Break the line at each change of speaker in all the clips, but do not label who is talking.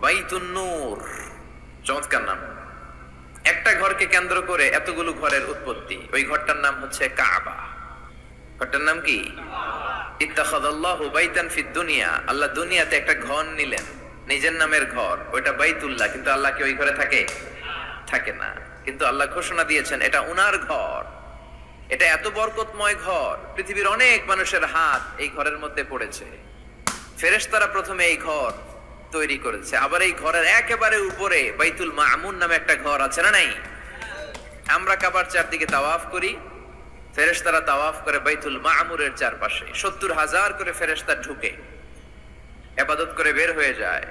বাইতুন নূর। চমৎকার নাম। একটা ঘরকে কেন্দ্র করে এতগুলো ঘরের উৎপত্তি। ওই ঘরটার নাম হচ্ছে কাবা। ঘরটার নাম কি? ইত্তাখাদাল্লাহু বাইতান ফিদ দুনিয়া। আল্লাহ দুনিয়াতে একটা ঘর নিলেন। নিজের নামের ঘর। ওইটা বাইতুল্লাহ। কিন্তু আল্লাহ কি ওই ঘরে থাকে? থাকে না। কিন্তু আল্লাহ ঘোষণা দিয়েছেন, এটা উনার ঘর। এটা এত বরকতময় ঘর। পৃথিবীর অনেক মানুষের হাত এই ঘরের মধ্যে পড়েছে। ফেরেশতারা প্রথমে এই ঘর তৈরি করেছে। আবার এই ঘরের একেবারে উপরে বাইতুল মামুন নামে একটা ঘর আছে না নাই? আমরা কাবার চারদিকে তাওয়াফ করি, ফেরেশতারা তাওয়াফ করে বাইতুল মামুরের চারপাশে। সত্তর হাজার করে ফেরেশতা ঢুকে এবাদত করে বের হয়ে যায়।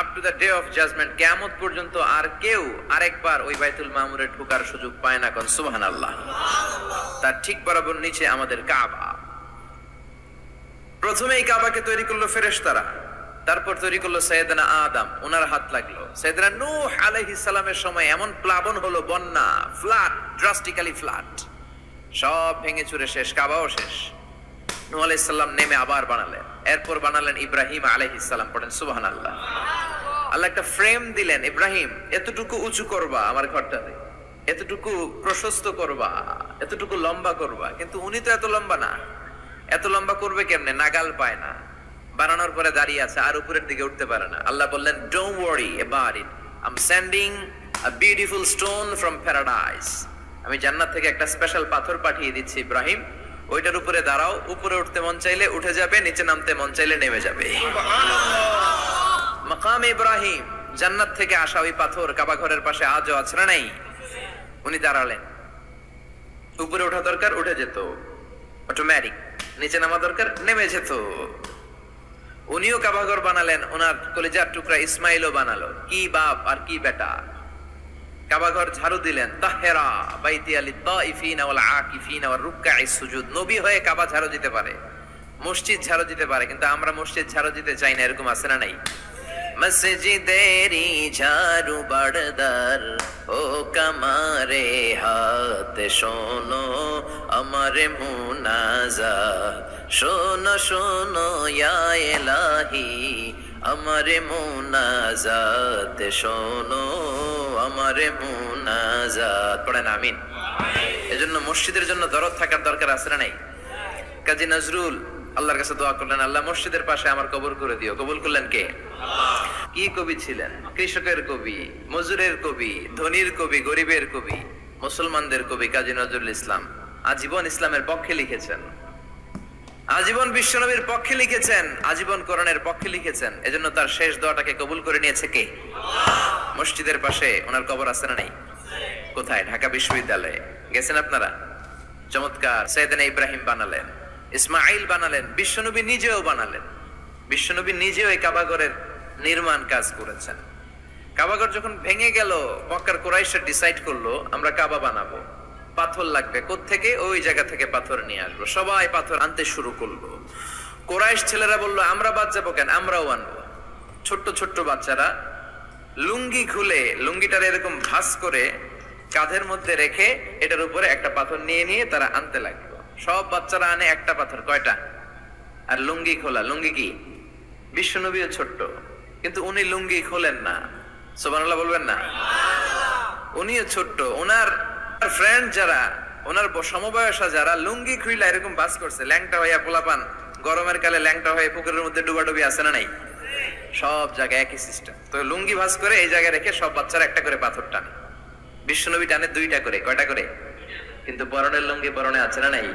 Up to the day of judgement কেয়ামত পর্যন্ত আর কেউ আরেকবার ওই বাইতুল মামুরে ঢোকার সুযোগ পায় না কোন। সুবহান আল্লাহ তার ঠিক বরাবর নিচে আমাদের কাবা। প্রথমে এই কাবাকে তৈরি করল ফেরেশতারা। তারপর তৈরি করল সৈয়দনা আদম ওনার হাত লাগল। সৈয়দনা নূহ আলাইহিস সালামের সময় এমন প্লাবন হলো, বন্যা, ফ্লাড ড্রাস্টিক্যালি ফ্লাড। সব ভেঙে চুরে শেষ, কাবাও শেষ। নূহ আলাইহিস সালাম নেমে আবার বানালেন। এরপর বানালেন ইব্রাহিম আলাইহিস সালাম, পড়েন সুবহানাল্লাহ। আল্লাহ একটা ফ্রেম দিলেন, ইব্রাহিম, এতটুকু উঁচু করবা আমার ঘরটাতে। এতটুকু প্রশস্ত করবা, এতটুকু লম্বা করবা। কিন্তু উনি তো এত লম্বা না। এত লম্বা করবে কেমনে? নাগাল পায় না। বানানোর পরে দাঁড়িয়ে আছে, আর উপরের দিকে উঠতে পারে না। আল্লাহ বললেন ডোন্ট ওয়ারি এবার it am sending a beautiful stone from paradise আমি জান্নাত থেকে একটা স্পেশাল পাথর পাঠিয়ে দিচ্ছি, ইব্রাহিম। ওইটার উপরে দাঁড়াও, উপরে উঠতে মন চাইলে উঠে যাবে, নিচে নামতে মন চাইলে নেমে যাবে। মাকাম ইব্রাহিম, জান্নাত থেকে আসা ওই পাথর কাবা ঘরের পাশে আজও আছে না নাই? উনি দাঁড়ালেন। উপরে ওঠা দরকার, উঠে যেত। অটোমেটিক নিচে নামা দরকার, নেমে যেত। উনিও কাবাঘর বানালেন, ওনার কলেজার টুকরা ইসমাইলও বানালো। কি বাপ আর কি বেটা। কাবাঘর ঝাড়ু দিলেন, তাহেরা বাইতি আলি তাইফিনা ওয়াল আকিফিনা ওয়ার রুকআই সুজুদ। নবী হয়ে কাবা ঝাড়ু দিতে পারে, মসজিদ ঝাড়ু দিতে পারে, কিন্তু আমরা মসজিদ ঝাড়ু দিতে চাই না, এরকম আছে না নাই? মসজিদেরি ঝাড়ু বাড়দার ও কামারে হাত, শোনো আমার মুনাজা শোনো শোনো এলাহি আমার মুনাজাত। শোনো আমার মুনাজাত। পড়েন, আমিন। এজন্য মসজিদের জন্য দরদ থাকার দরকার আছে না নাই? কাজী নজরুল আল্লাহর কাছে দোয়া করলেন, আল্লাহ মসজিদের পাশে আমার কবর করে দিও। কবুল করলেন কে? কি কবি ছিলেন? কৃষকের কবি, মজুরের কবি, ধনীর কবি, গরিবের কবি, মুসলমানদের কবি কাজী নজরুল ইসলাম আজীবন ইসলামের পক্ষে লিখেছেন। আজীবন বিশ্বনবীর পক্ষে লিখেছেন, আজীবন কোরআনের পক্ষে লিখেছেন। এজন্য তার শেষ দোয়াটাকে কবুল করে নিয়েছে কে? মসজিদের পাশে ওনার কবর আছে না নাই? কোথায়? ঢাকা বিশ্ববিদ্যালয়ে। গেছেন আপনারা? চমৎকার। সৈয়দনা ইব্রাহিম বানালেন। ইসমাইল বানালেন। বিশ্বনবী নিজেও বানালেন। বিশ্বনবী নিজেও এই কাবাগরের নির্মাণ কাজ করেছেন। কাবাগর যখন ভেঙে গেল, মক্কার কোরাইশা ডিসাইড করল, আমরা কাবা বানাবো। পাথর লাগবে থেকে ওই জায়গা থেকে পাথর নিয়ে আসব। সবাই পাথর আনতে শুরু করল। কোরাইশ ছেলেরা বলল, আমরা বাদ যাব কেন? আমরাও আনব। ছোট্ট ছোট্ট বাচ্চারা লুঙ্গি খুলে, লুঙ্গিটার এরকম ভাস করে কাঁধের মধ্যে রেখে এটার উপরে একটা পাথর নিয়ে নিয়ে তারা আনতে লাগল। সব বাচ্চারা আনে একটা পাথর, কয়টা? আর লুঙ্গি খোলা। লুঙ্গি কি? বিশ্বনবীও ছোট্ট। কিন্তু উনি লুঙ্গি খোলেন না। সোবানুল্লাহ বলবেন না? উনিও ছোট্ট। ওনার ফ্রেন্ড যারা ওনার সমবয়সা যারা লুঙ্গি খুইলা এরকম বাস করছে ল্যাংটা হইয়া পোলাপান। গরমের কালে ল্যাংটা হয়ে পুকুরের মধ্যে ডুবাডুবি আছে না নাই? সব জায়গায় একই সিস্টেম তো লুঙ্গি ভাস করে এই জায়গায় রেখে সব বাচ্চারা একটা করে পাথর টানে। বিশ্বনবী টানে দুইটা করে কয়টা করে? কিন্তু বরণের লুঙ্গি বরণে আছে না নাই?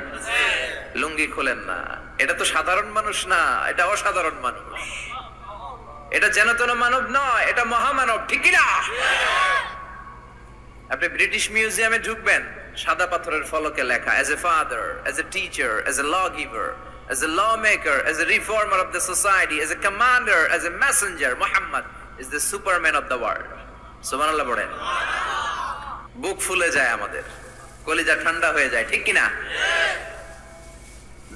লুঙ্গি খোলেন না। এটা তো সাধারণ মানুষ না এটা অসাধারণ মানুষ। এটা যেন তেন মানব নয়, এটা মহামানব, ঠিক না আপনি ব্রিটিশ মিউজিয়ামে ঢুকবেন, সাদা পাথরের ফলকে লেখা as a father as a teacher as a law giver as a law maker as a reformer of the society as a commander as a messenger Mohammad is the superman of the world সুবহানাল্লাহ পড়েন বুক ফুলে যায় আমাদের, কলিজা ঠান্ডা হয়ে যায়, ঠিক কি না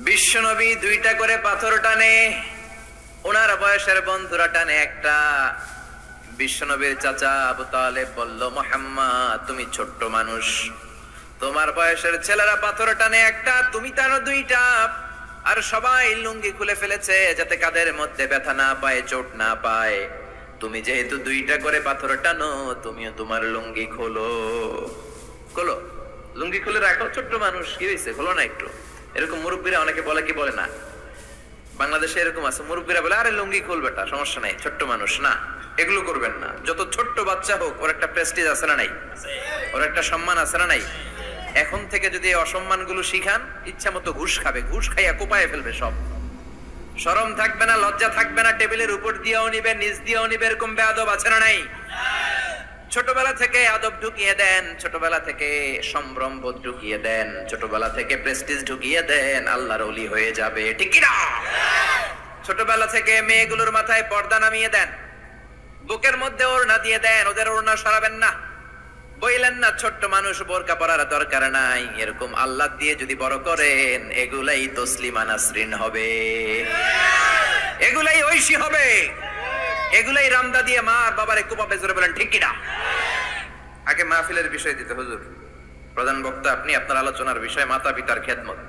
বিশ্বনবী দুইটা করে পাথর টানে ওনার বয়সের বন্ধুরা টানে একটা। বিশ্বনবীর চাচা আবু তালেব বলল, মোহাম্মদ, তুমি ছোট্ট মানুষ। তোমার বয়সের ছেলেরা পাথর টানে একটা, তুমি টানো দুইটা। আর সবাই লুঙ্গি খুলে ফেলেছে যাতে কাদের মধ্যে ব্যথা না পায়, চোট না পায়। তুমি যেহেতু দুইটা করে পাথর টানো, তুমিও তোমার লুঙ্গি খোলো। খোলো? লুঙ্গি খুলে রাখো, ছোট্ট মানুষ। কি হয়েছে খোলো না একটু। এরকম মুরব্বীরা অনেকে বলে কি বলে না? বাংলাদেশে এরকম আছে, মুরব্বীরা বলে, আরে, লুঙ্গি খুল বেটা, সমস্যা নাই, ছোট্ট মানুষ, না, এগুলো করবেন না। যত ছোট্ট বাচ্চা হোক, ওর একটা প্রেস্টিজ আছে না নাই? ওর একটা সম্মান আছে না নাই? এখন থেকে যদি এই অসম্মানগুলো শিখান, ইচ্ছা মতো ঘুষ খাবে, ঘুষ খাইয়া কোপায় ফেলবে সব। শরম থাকবে না, লজ্জা থাকবে না, টেবিলের উপর দিয়েও নিবে, নিচ দিয়েও নিবে, এরকম বেয়াদব আছে না নাই? ছোটবেলা থেকে আদব ঢুকিয়ে দেন, ছোটবেলা থেকে সম্ভ্রম বোধ ঢুকিয়ে দেন, ছোটবেলা থেকে প্রেস্টিজ ঢুকিয়ে দেন, আল্লাহর অলি হয়ে যাবে। ঠিক না? ছোটবেলা থেকে মেয়েগুলোর মাথায় পর্দা নামিয়ে দেন। বুকের মধ্যে ওড়না দিয়ে দেন, ওদের ওড়না সরাবেন না। বইলেন না, ছোট্ট মানুষ, বোরকা পরার দরকার নাই। এরকম আল্লাহ দিয়ে যদি বড় করেন, এগুলাই তসলিমা নাসরিন হবে। এগুলাই ঐশী হবে। এগুলাই রামদা দিয়ে মা আর বাবার একটু পাবে জোরে বলেন, ঠিক কিনা? আগে মাহফিলের বিষয় দিতে হুজুর। প্রধান বক্তা, আপনি আপনার আলোচনার বিষয় মাতা পিতার খেদমত।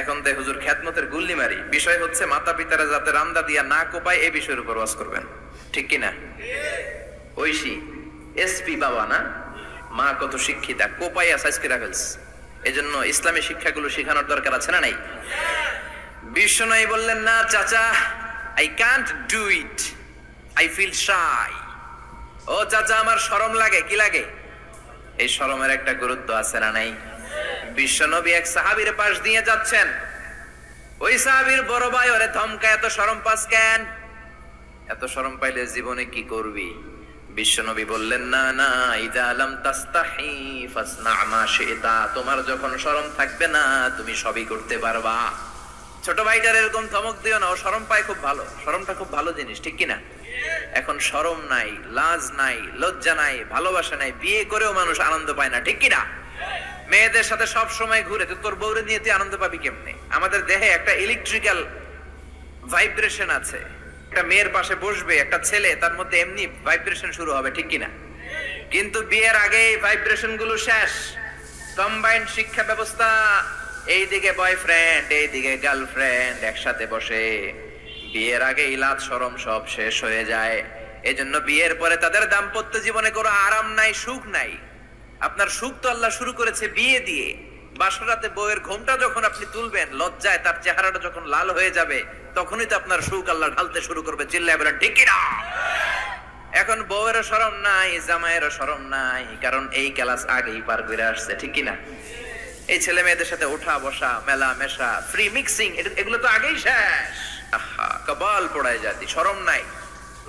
এখন তাই হুজুর খেদমতের গুল্লি মারি। বিষয় হচ্ছে মাতা পিতারা যাতে রামদা দিয়া না কোপায়, এই বিষয়ের উপর ওয়াজ করবেন। ঠিক কিনা? ঐশী এসপি বাবা না? মা কত শিক্ষিতা কোপাইয়া সাইজ করে ফেলস এই জন্য ইসলামী শিক্ষাগুলো শেখানোর দরকার আছে না নাই? বিশ্বনয় বললেন, না, চাচা I can't do it I feel shy ও চাচা, আমার শরম লাগে, কি লাগে? এই শরমের একটা গুরুত্ব আছে না নাই? বিশ্বনবী এক সাহাবীর পাশ দিয়ে যাচ্ছেন। ওই সাহাবীর বড় ভাই, ওরে ধমকা এত শরম পাস কেন? এত শরম পাইলে জীবনে কি করবি? বিশ্বনবী বললেন, না না, ইদা আলাম তাস্তাহি ফাসনা মা শিতা। তোমার যখন শরম থাকবে না, তুমি সবই করতে পারবা। ছোট ভাইটার এরকম ধমক দিও না, ও শরম পায় খুব ভালো। শরমটা খুব ভালো জিনিস, ঠিক কি না এখন শরম নাই, লাজ নাই, লজ্জা নাই, ভালোবাসা নাই, বিয়ে করেও মানুষ আনন্দ পায় না, ঠিক কি না মেয়েদের সাথে সব সময় ঘুরে, তো তোর বউরে নিয়ে তুই আনন্দ পাবি কেমনে? আমাদের দেহে একটা ইলেকট্রিক্যাল ভাইব্রেশন আছে। একটা মেয়ের পাশে বসবে, একটা ছেলে, তার মধ্যে এমনি ভাইব্রেশন শুরু হবে, ঠিক কিনা? কিন্তু বিয়ের আগে ভাইব্রেশনগুলো শেষ। কম্বাইন্ড শিক্ষা ব্যবস্থা, এইদিকে বয়ফ্রেন্ড এইদিকে গার্লফ্রেন্ড একসাথে বসে। বিয়ের আগে ইলাদ সরম সব শেষ হয়ে যায়। এজন্য বিয়ের পরে তাদের দাম্পত্য জীবনে কোনো আরাম নাই, সুখ নাই। আপনার সুখ তো আল্লাহ শুরু করেছে বিয়ে দিয়ে। বাসরাতে বউয়ের ঘোমটা যখন আপনি তুলবেন, লজ্জায় তার চেহারাটা যখন লাল হয়ে যাবে, তখনই তো আপনার সুখ আল্লাহ ঢালতে শুরু করবে। চিল্লায় বলেন, ঠিক কিনা এখন বউয়েরও শরম নাই, জামাইয়েরও শরম নাই, কারণ এই ক্লাস আগেই পার করে আসছে, ঠিক কিনা এই ছেলে মেয়েদের সাথে ওঠা, বসা, মেলা, মেশা ফ্রি মিক্সিং এগুলো তো আগেই শেষ। আহা কবাল পড়ায় জাতি, শরম নাই,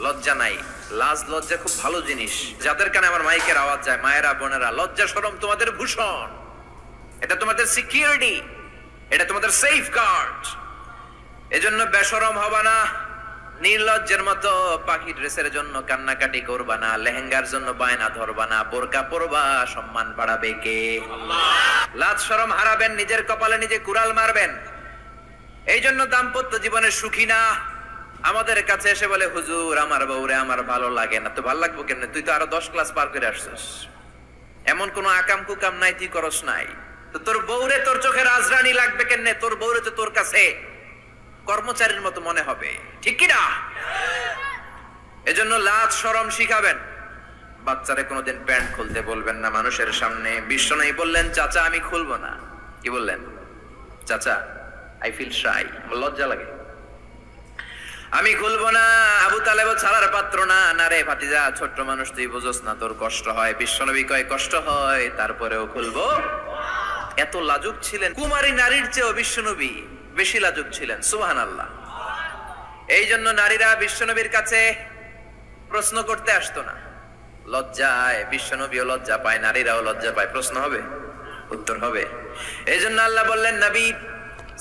লজ্জা নাই। লাজ, লজ্জা খুব ভালো জিনিস। যাদের কানে আমার মাইকের আওয়াজ যায়, মায়েরা, বোনেরা, লজ্জা, শরম তোমাদের ভূষণ। এটা তোমাদের সিকিউরিটি এটা তোমাদের সেফ গার্ড এজন্য বেশরম হবা না নির্লজ্জের মতো পাখি ড্রেসের জন্য কান্নাকাটি করবা না, লেহেঙ্গার জন্য বায়না ধরবা না, বোরকা পরবা, সম্মান বাড়াবে কে? লাজ শরম হারাবেন, নিজের কপালে নিজে কুড়াল মারবেন। এই জন্য দাম্পত্য জীবনে সুখী না। আমাদের কাছে এসে বলে, হুজুর, আমার বউরে আমার ভালো লাগে না। তো ভালো লাগবো কেমনে? তুই তো আরও দশ ক্লাস পার করে আসছিস। এমন কোন আকাম কুকাম নাই, তুই করস নাই। তো তোর বউরে তোর চোখে রাজরানী লাগবে কেমনে? তোর বউরে তো তোর কাছে। কর্মচারীর মতো মনে হবে। ঠিক কি না এজন্য লাজ, শরম শিখাবেন। বাচ্চারা কোনোদিন প্যান্ট খুলতে বলবেন না মানুষের সামনে। বিশ্ব নাই বললেন, চাচা, আমি খুলবো না। কি বললেন? চাচা আই ফিল শাই লজ্জা লাগে। আমি খুলবো না, আবু তালেব ছাড়ার পাত্র না। না রে ভাতিজা, ছোট্ট মানুষ, তুই বুঝোস না, তোর কষ্ট হয়। বিশ্বনবী কয়, কষ্ট হয়, তারপরেও খুলবো। এত লাজুক ছিলেন। কুমারী নারীর চেয়েও বিশ্বনবী বেশি লাজুক ছিলেন সুহান আল্লাহ এই জন্য নারীরা বিশ্বনবীর কাছে প্রশ্ন করতে আসতো না। লজ্জায় বিশ্বনবীও লজ্জা পায় নারীরাও লজ্জা পায়। প্রশ্ন হবে? উত্তর হবে। এই জন্য আল্লাহ বললেন নবী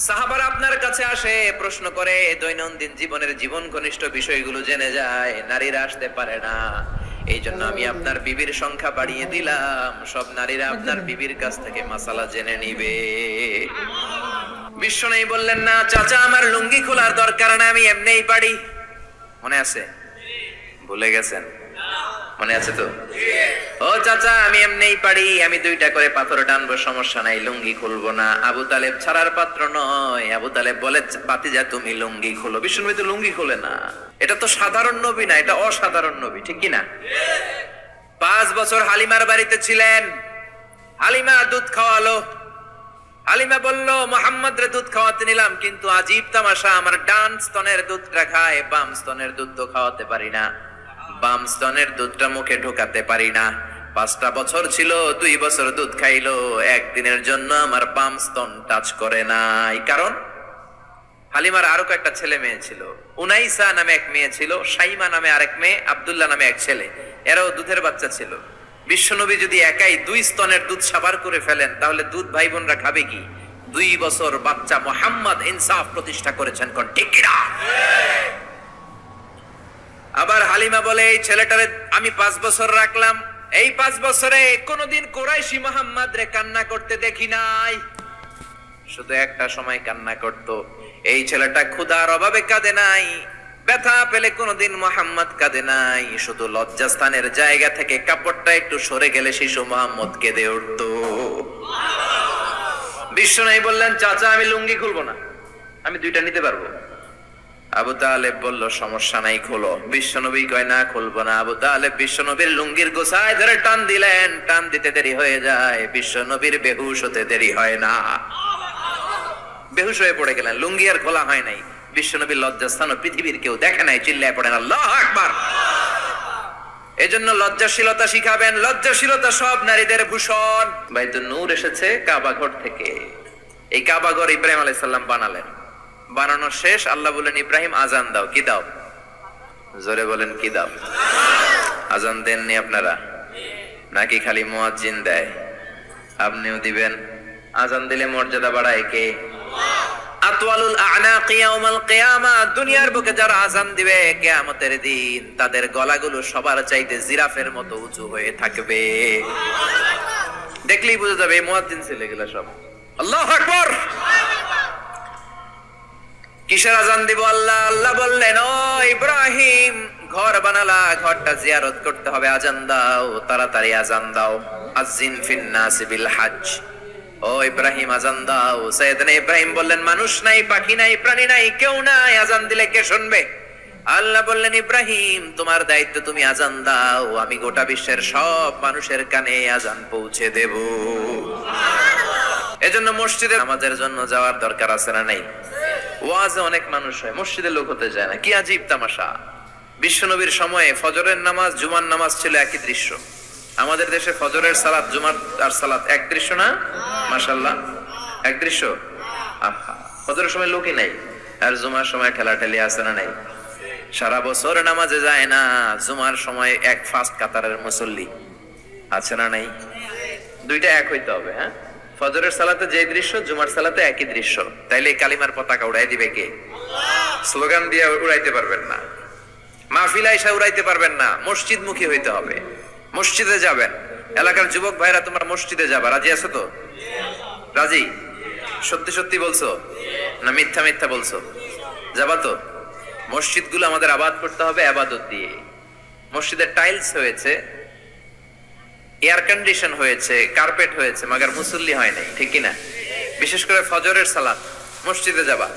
সাহাবারা আপনার কাছে আসে প্রশ্ন করে দৈনন্দিন জীবনের জীবন ঘনিষ্ঠ বিষয়গুলো জেনে যায় নারীরা আসতে পারে না। এই জন্য আমি আপনার বিবির সংখ্যা বাড়িয়ে দিলাম। সব নারীরা আপনার বিবির কাছ থেকে মাসালা জেনে নিবে। বিশ্ব নেই বললেন, না, চাচা, আমার লুঙ্গি খোলার দরকার না আমি এমনিই পারি। মনে আছে? ভুলে গেছেন? মনে আছে তো? ও চাচা, আমি এমনিই পারি, আমি দুইটা করে পাথর টানবো, সমস্যা নাই, লুঙ্গি খুলবো না। আবু তালেব ছাড়ার পাত্র নয়। আবু তালেব বলে, পাতিজা, তুমি লুঙ্গি খুলো। বিষ্ণু তো লুঙ্গি খুলে না। এটা তো সাধারণ নবী না, এটা অসাধারণ নবী, ঠিক কি না পাঁচ বছর হালিমার বাড়িতে ছিলেন। হালিমা দুধ খাওয়ালো। হালিমা বলল মোহাম্মদ রে দুধ খাওয়াতে নিলাম, কিন্তু আজীব তামাশা, আমার ডান স্তনের দুধটা খায়, বাম স্তনের দুধ তো খাওয়াতে পারি না। বাম স্তনের দুধটা মুখে ঢোকাতে পারি না। পাঁচটা বছর ছিল, দুই বছর দুধ খাইলো, একদিনের জন্য আমার বাম স্তন টাচ করে নাই। কারণ? হালিমার আরও কয়েকটা ছেলে মেয়ে ছিল। উনাইসা নামে এক মেয়ে ছিল সাইমা নামে আরেক মেয়ে, আবদুল্লাহ নামে এক ছেলে। এরাও দুধের বাচ্চা ছিল। বিশ্বনবী যদি একাই দুই স্তনের দুধ সাবার করে ফেলেন, তাহলে দুধ ভাই বোনরা খাবে কি? দুই বছর বাচ্চা মোহাম্মদ ইনসাফ প্রতিষ্ঠা করেছেন কোন? কিনা? আবার হালিমা বলে, এই ছেলেটারে আমি পাঁচ বছর রাখলাম। এই পাঁচ বছরে কোনোদিন কোরাইশি মোহাম্মদ রে কান্না করতে দেখি নাই। শুধু একটা সময় কান্না করত। এই ছেলেটা ক্ষুধার অভাবে কাঁদে নাই। ব্যথা পেলে কোনোদিন মোহাম্মদ কাঁদে নাই। শুধু লজ্জাস্থানের জায়গা থেকে কাপড়টা একটু সরে গেলে শিশু মোহাম্মদ কেঁদে উঠত। বিশ্ব নাই বললেন, চাচা, আমি লুঙ্গি খুলবো না। আমি দুইটা নিতে পারব। আবু তালেব বলল, সমস্যা নাই, খোলো। বিশ্বনবী কয়, না, খুলবো না। আবু তালেব বিশ্বনবীর লুঙ্গির গোসায় ধরে টান দিলেন। টান দিতে দেরি হয়ে যায়। বিশ্বনবীর বেহুশ হতে দেরি হয় না। বেহুশ হয়ে পড়ে গেলেন। লুঙ্গি আর খোলা হয় নাই। বিশ্বনবীর লজ্জাস্থান পৃথিবীর কেউ দেখে নাই, চিল্লায় পড়েন, আল্লাহ আকবার! এজন্য লজ্জাশীলতা শিখাবেন, লজ্জাশীলতা সব নারীদের ভূষণ। বাইতুল নূর এসেছে কাবাঘর থেকে। এই কাবাঘর ইব্রাহিম আলাইহিস সালাম বানালেন। বানানো শেষ, আল্লাহ বলেন ইব্রাহিম, আজান দাও, কি দাও? জোরে বলেন, কি দাও? আজান দেননি আপনারা? নাকি খালি মুয়াজ্জিন দেয়? আপনিও দিবেন? আজান দিলে মর্যাদা বাড়ায় কে? আতওয়ালুল কিয়ামা, দুনিয়ার বুকে যারা দিবে কিয়ামতের দিন, তাদের গলাগুলো সবার চাইতে জিরাফের মতো উঁচু হয়ে থাকবে। দেখলেই বুঝে যাবে মুয়াজ্জিন সব। আল্লাহু আকবার! কিসের আজান দিব আল্লাহ? আল্লাহ বললেন, ও ইব্রাহিম, ঘর বানালা, ঘরটা জিয়ারত করতে হবে আজান দাও, তাড়াতাড়ি আজান দাও। আজিন ফিন নাসি বিল হজ ও ইব্রাহিম, আজান দাও। সৈয়দনা ইব্রাহিম বললেন, মানুষ নাই, পাখি নাই, প্রাণী নাই, কেউ নাই, আজান দিলে কে শুনবে? আল্লাহ বললেন, ইব্রাহিম, তোমার দায়িত্ব তুমি আজান দাও। আমি গোটা বিশ্বের সব মানুষের কানে আজান পৌঁছে দেব। এজন্য মসজিদে আমাদের জন্য যাওয়ার দরকার আছে না নাই? ওয়াজে অনেক মানুষ হয় মসজিদে লোক হতে যায় না। কি আজীব তামাশা। বিশ্বনবীর সময়ে ফজরের নামাজ, জুমার নামাজ ছিল একই দৃশ্য। আমাদের দেশে ফজরের সালাত, জুমার আর সালাত এক দৃশ্য না? মাশাল্লাহ এক দৃশ্য? ফজরের সময় লোকই নাই। আর জুমার সময় ঠেলাঠেলি আছে না নাই? সারা বছর নামাজে যায় না। জুমার সময় এক ফার্স্ট কাতারের মুসল্লি আছে না নাই? দুইটা এক হইতে হবে হ্যাঁ? ফজরের সালাতে যে দৃশ্য, জুমার সালাতে একই দৃশ্য। তাইলে কালিমার পতাকা উড়াই দিবে কে? স্লোগান দিয়ে উড়াইতে পারবেন না। মাহফিলা এসে উড়াইতে পারবেন না। মসজিদ মুখী হইতে হবে। মসজিদে যাবেন এলাকার যুবক ভাইরা তোমার মসজিদে যাবা। রাজি আছো তো? রাজি? সত্যি সত্যি বলছো? না মিথ্যা মিথ্যা বলছো? যাবা তো? মসজিদগুলো আমাদের আবাদ করতে হবে আবাদত দিয়ে। মসজিদের টাইলস হয়েছে, এয়ার কন্ডিশন হয়েছে, কার্পেট হয়েছে, মাগার মুসল্লি হয় নাই, ঠিক কিনা? বিশেষ করে ফজরের সালাত, মসজিদে যাবা।